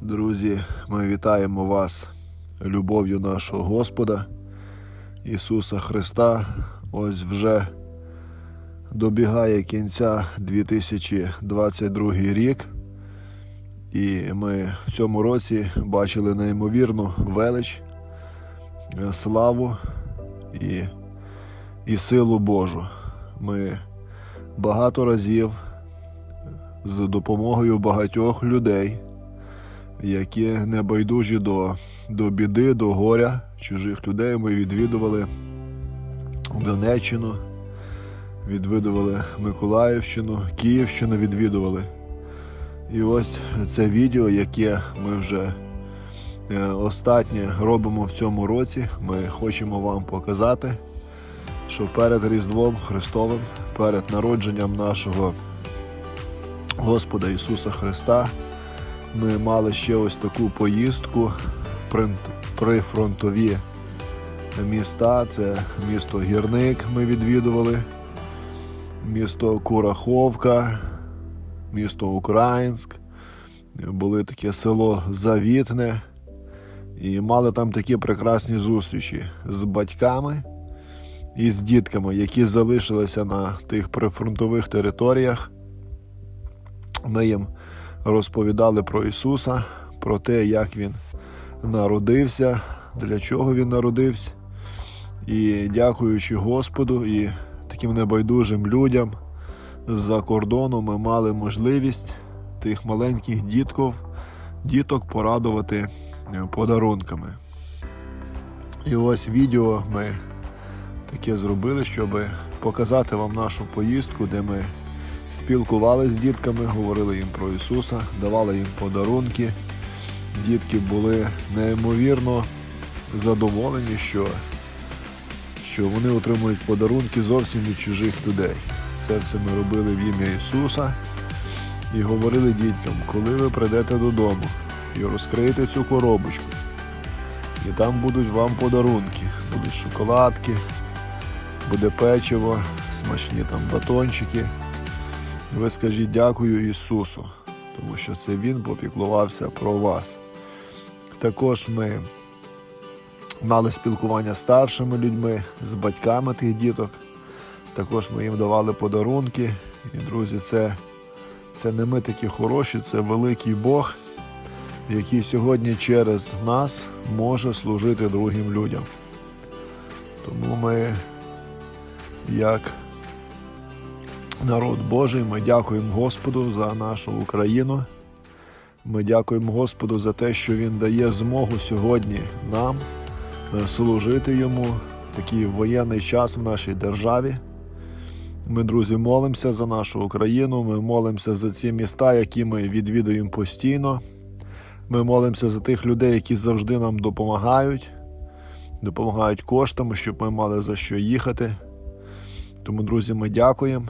Друзі, ми вітаємо вас любов'ю нашого Господа Ісуса Христа. Ось вже добігає кінця 2022 рік, і ми в цьому році бачили неймовірну велич, е, славу і, і силу Божу. Ми багато разів з допомогою багатьох людей які не байдужі до, до біди, до горя чужих людей. Ми відвідували Донеччину, відвідували Миколаївщину, Київщину відвідували. І ось це відео, яке ми вже е, останнє робимо в цьому році. Ми хочемо вам показати, що перед Різдвом Христовим, перед народженням нашого Господа Ісуса Христа ми мали ще ось таку поїздку в прифронтові міста. Це місто Гірник ми відвідували, місто Кураховка, місто Українськ. Були таке село Завітне. І мали там такі прекрасні зустрічі з батьками і з дітками, які залишилися на тих прифронтових територіях. Ми їм розповідали про Ісуса, про те, як Він народився, для чого Він народився. І дякуючи Господу і таким небайдужим людям з-за кордону ми мали можливість тих маленьких дітків, діток порадувати е, подарунками. І ось відео ми таке зробили, щоб показати вам нашу поїздку, де ми спілкувалися з дітками, говорили їм про Ісуса, давали їм подарунки. Дітки були неймовірно задоволені, що, що вони отримують подарунки зовсім від чужих людей. Це все ми робили в ім'я Ісуса і говорили діткам, коли ви прийдете додому і розкриєте цю коробочку, і там будуть вам подарунки, будуть шоколадки, буде печиво, смачні там батончики. Ви скажіть дякую Ісусу, тому що це Він попіклувався про вас. Також ми мали спілкування з старшими людьми, з батьками тих діток. Також ми їм давали подарунки. І, друзі, це, це не ми такі хороші, це великий Бог, який сьогодні через нас може служити другим людям. Тому ми, як народ Божий, ми дякуємо Господу за нашу Україну. Ми дякуємо Господу за те, що Він дає змогу сьогодні нам е, служити йому в такий воєнний час в нашій державі. Ми, друзі, молимося за нашу Україну. Ми молимося за ці міста, які ми відвідуємо постійно. Ми молимося за тих людей, які завжди нам допомагають, допомагають коштами, щоб ми мали за що їхати. Тому, друзі, ми дякуємо.